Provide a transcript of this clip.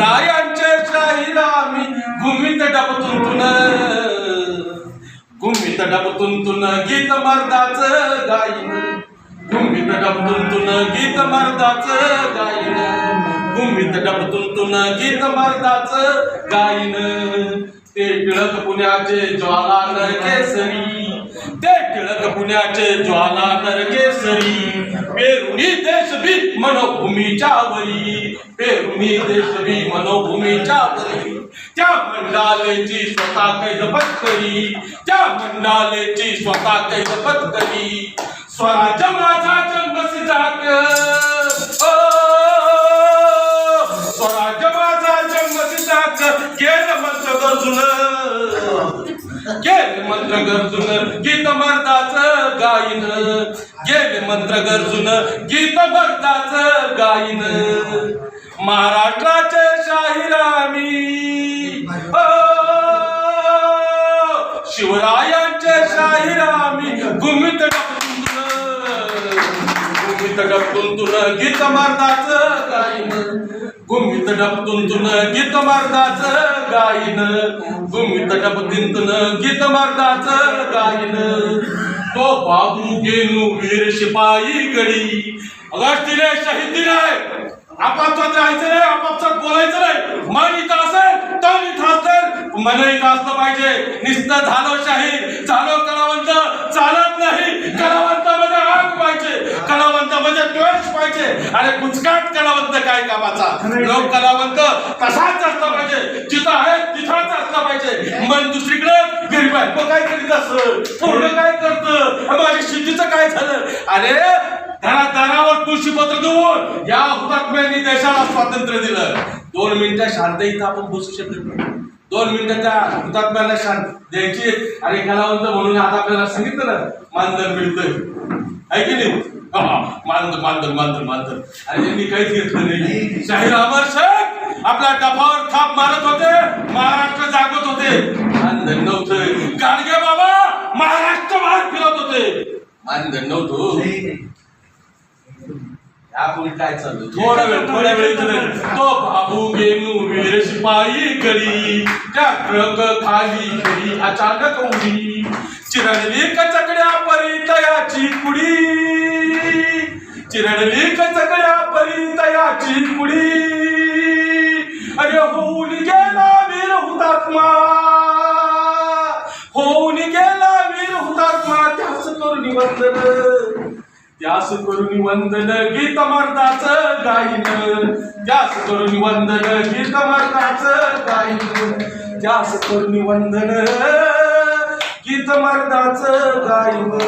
रायांचे शाहीरा आम्ही घुमित डबतून तुन घुमित डबतून तुन गीत मर्दाच गाईन. घुमित डबतून तुन गीत मर्दाच गाईन. घुमित डबतून तुन गीत मर्दाच गाईन. ते टिळक पुण्याचे ज्वाला केसरी. ते टिळक पुण्याचे ज्वाला तर केसरी पेरुणी देशभी मनोभूमीच्या वरी पेरुणी देशभी मनोभूमीच्या वरी. त्या मंडालेची स्वतः कैद करी त्या मंडालेची स्वतः कैद करी स्वराज माझा जन्मसिद्धाक ओ, स्वराज माझा जन्मसिद्धाक केलं मंत्र गरजून. गेले मंत्र गरजून गीत मर्दाच गायन गेले मंत्र गरजून गीत मर्दाच गायन महाराष्ट्राचे शाहिरामी ओ, शिवरायांचे शाहिरामी गुमित गुमित डपतून तुन गीत मर्दाच गायन गुमित डपतून तुन गीत मर्दाच गाईन तुम्ही डबतीन गीत मार्गाच गाईन. तो बाबू गेनू वीर शिपाई गडी. अगस्तीने शहीद दिलाय आपापसात राहायचं नाही आपापसात बोलायचं नाही. मन इथं असेल तन इथं असेल मन इथं असलं पाहिजे. निस्त झालं शाहीर. पाहिजे. आणि कुचकाट कलावंत काय कामाचा? लोक कलावंत तसाच असला पाहिजे. जिथं आहे तिथंच असला पाहिजे. मन दुसरीकडे गरीब आहे काय करीत असं? पूर्ण काय करतं? माझ्या शेतीचं काय झालं? अरे धरा दारावर तुळशीपत्र देऊन या हुतात्म्यांनी देशाला स्वातंत्र्य दिलं. दोन मिनिटं शांत इथं आपण बसू शकत नाही. दोन मिनिटं त्या हुतात्म्याला शांत द्यायची. आणि कलावंत म्हणून आता आपल्याला सांगितलं ना मानधन मिळतंय. आहे की नाही? हा, मानधन मानधन मानधन मानधन. आणि यांनी काहीच घेतलं नाही. शाहीर अमर शेख आपल्या डफावर थाप मारत होते महाराष्ट्र जागत होते. मानधन नव्हतं. गाडगे बाबा महाराष्ट्र बाहेर फिरत होते. मानधन नव्हतं. यापुढे काय थोडा वेळ थोड्या वेळ. तो बाबू गेनू वीर शिपाई गडी त्या ट्रक खाली गेली अचानक उडी. कचकड्या परी तयाची कुडी. चिरडली कचकड्या परितयाची कुडी. अरे होऊन गेला वीर हुतात्मा. होऊन गेला वीर हुतात्मा त्याच करून वंदन. त्यास करून वंदन गीत मर्दाच गाईन. त्यास करून वंदन गीत मर्दाच गाईन. त्यास करून वंदन गीत मर्दाच गाईन.